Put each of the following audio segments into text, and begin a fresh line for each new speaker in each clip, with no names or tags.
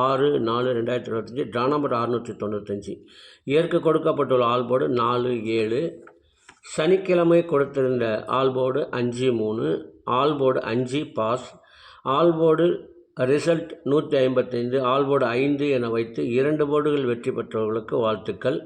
ஆறு நாலு ரெண்டாயிரத்தி இருபத்தஞ்சி ட்ரா நம்பர் அறுநூற்றி தொண்ணூத்தஞ்சு. ஏற்க கொடுக்கப்பட்டுள்ள ஆல்போர்டு நாலு ஏழு. சனிக்கிழமை கொடுத்திருந்த ஆல்போர்டு அஞ்சு மூணு. ஆல்போர்டு அஞ்சு பாஸ். ஆல்போர்டு ரிசல்ட் நூற்றி ஐம்பத்தைந்து ஆல்போர்டு ஐந்து என வைத்து இரண்டு போர்டுகள் வெற்றி பெற்றவர்களுக்கு வாழ்த்துக்கள்.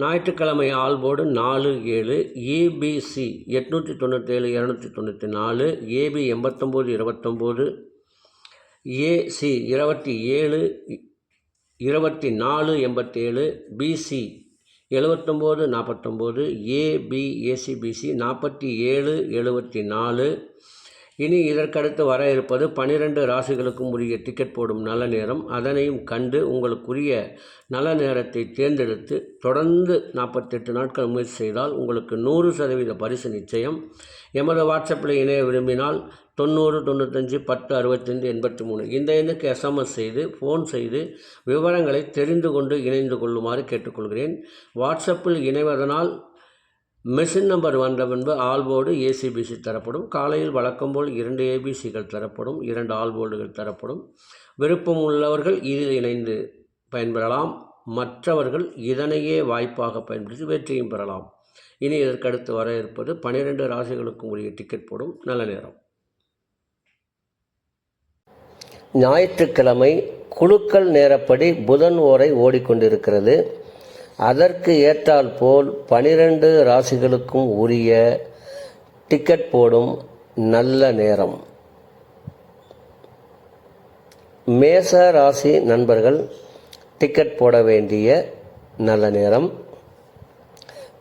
ஞாயிற்றுக்கிழமை ஆல்போர்டு நாலு ஏழு ஏபிசி எட்நூற்றி தொண்ணூற்றேழு இரநூத்தி தொண்ணூற்றி நாலு ஏபி எண்பத்தொம்போது இருபத்தொம்போது ஏசி இருபத்தி ஏழு இருபத்தி நாலு எண்பத்தேழு பிசி எழுபத்தொம்போது நாற்பத்தொம்போது ஏபி ஏசிபிசி நாற்பத்தி ஏழு எழுபத்தி நாலு இனி இதற்கடுத்து வர இருப்பது பனிரெண்டு ராசிகளுக்கும் உரிய டிக்கெட் போடும் நல்ல நேரம். அதனையும் கண்டு உங்களுக்குரிய நல்ல நேரத்தை தேர்ந்தெடுத்து தொடர்ந்து நாற்பத்தெட்டு நாட்கள் முயற்சி செய்தால் உங்களுக்கு நூறு சதவீத பரிசு நிச்சயம். எமது வாட்ஸ்அப்பில் இணைய விரும்பினால் தொண்ணூறு தொண்ணூத்தஞ்சு பத்து அறுபத்தஞ்சு எண்பத்தி மூணு இந்த எண்ணுக்கு எஸ்எம்எஸ் செய்து ஃபோன் செய்து விவரங்களை தெரிந்து கொண்டு இணைந்து கொள்ளுமாறு கேட்டுக்கொள்கிறேன். வாட்ஸ்அப்பில் இணைவதனால் மெஷின் நம்பர் வந்த பின்பு ஆல்போர்டு ஏசிபிசி தரப்படும். காலையில் வழக்கம் போல் இரண்டு ஏபிசிகள் தரப்படும். இரண்டு ஆல்போர்டுகள் தரப்படும். விருப்பம் உள்ளவர்கள் இதில் இணைந்து பயன்பெறலாம். மற்றவர்கள் இதனையே வாய்ப்பாக பயன்படுத்தி வெற்றியும் பெறலாம். இனி இதற்கடுத்து வர இருப்பது பனிரெண்டு ராசிகளுக்கும் உரிய டிக்கெட் போடும். நல்ல நேரம். ஞாயிற்றுக்கிழமை குழுக்கள் நேரப்படி புதன் ஓரை ஓடிக்கொண்டிருக்கிறது. அதற்கு ஏற்றால் போல் பனிரெண்டு ராசிகளுக்கும் உரிய டிக்கெட் போடும் நல்ல நேரம். மேச ராசி நண்பர்கள் டிக்கெட் போட வேண்டிய நல்ல நேரம்.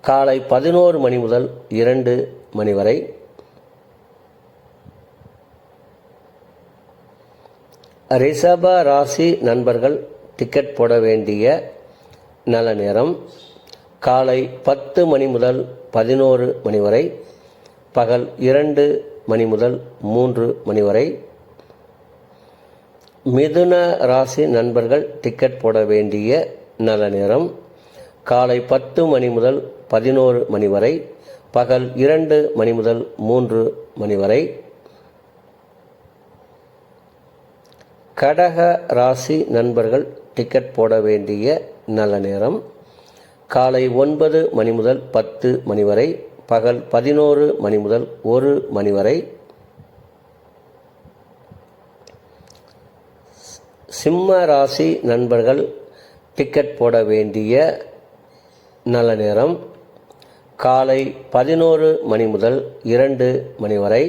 காலை பதினோரு மணி முதல் இரண்டு மணி வரை. ரிஷப ராசி நண்பர்கள் டிக்கெட் போட வேண்டிய நல்ல நேரம். காலை பத்து மணி முதல் பதினோரு மணி வரை பகல் இரண்டு மணி முதல் மூன்று மணி வரை. மிதுன ராசி நண்பர்கள் டிக்கெட் போட வேண்டிய நல்ல நேரம். காலை பத்து மணி முதல் பதினோரு மணி வரை பகல் இரண்டு மணி முதல் மூன்று மணி வரை. கடக ராசி நண்பர்கள் டிக்கெட் போட வேண்டிய நல்ல நேரம். காலை ஒன்பது மணி முதல் பத்து மணி வரை பகல் பதினோரு மணி முதல் ஒரு மணி வரை. சிம்ம ராசி நண்பர்கள் டிக்கெட் போட வேண்டிய நல்ல நேரம். காலை பதினோரு மணி முதல் இரண்டு மணி வரை.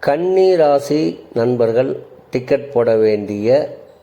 கன்னி ராசி நண்பர்கள் டிக்கெட் போட வேண்டிய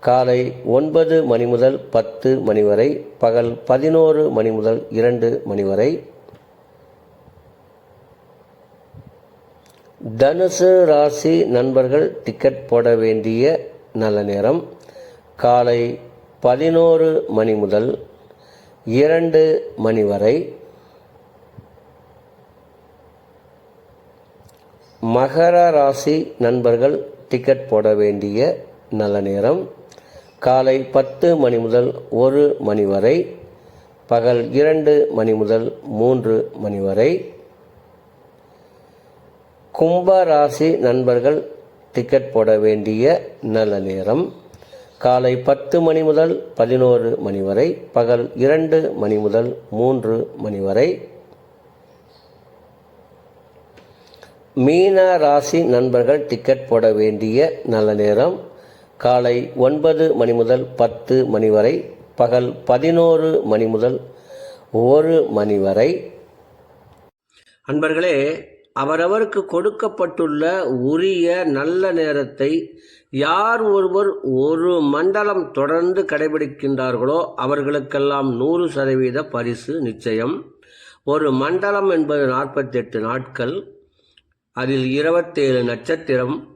காலை ஒன்பது மணி முதல் பத்து மணி வரை பகல் பதினோரு மணி முதல் இரண்டு மணி வரை. தனுசு ராசி நண்பர்கள் டிக்கெட் போட வேண்டிய நல்ல நேரம். காலை பதினோரு மணி முதல் இரண்டு மணி வரை. மகர ராசி நண்பர்கள் டிக்கெட் போட வேண்டிய நல்ல நேரம். காலை பத்து மணி முதல் ஒரு மணி வரை பகல் இரண்டு மணி முதல் மூன்று மணி வரை. கும்ப ராசி நண்பர்கள் டிக்கெட் போட வேண்டிய நல்ல நேரம். காலை பத்து மணி முதல் பதினோரு மணி வரை பகல் இரண்டு மணி முதல் மூன்று மணி வரை. மீன ராசி நண்பர்கள் டிக்கெட் போட வேண்டிய நல்ல நேரம். காலை ஒன்பது மணி முதல் பத்து மணி வரை பகல் பதினோரு மணி முதல் ஒரு மணி வரை. அன்பர்களே அவரவருக்கு கொடுக்கப்பட்டுள்ள உரிய நல்ல நேரத்தை யார் ஒருவர் ஒரு மண்டலம் தொடர்ந்து கடைபிடிக்கின்றார்களோ அவர்களுக்கெல்லாம் நூறு சதவீத பரிசு நிச்சயம். ஒரு மண்டலம் என்பது நாற்பத்தெட்டு நாட்கள் அதில் இருபத்தேழு நட்சத்திரம்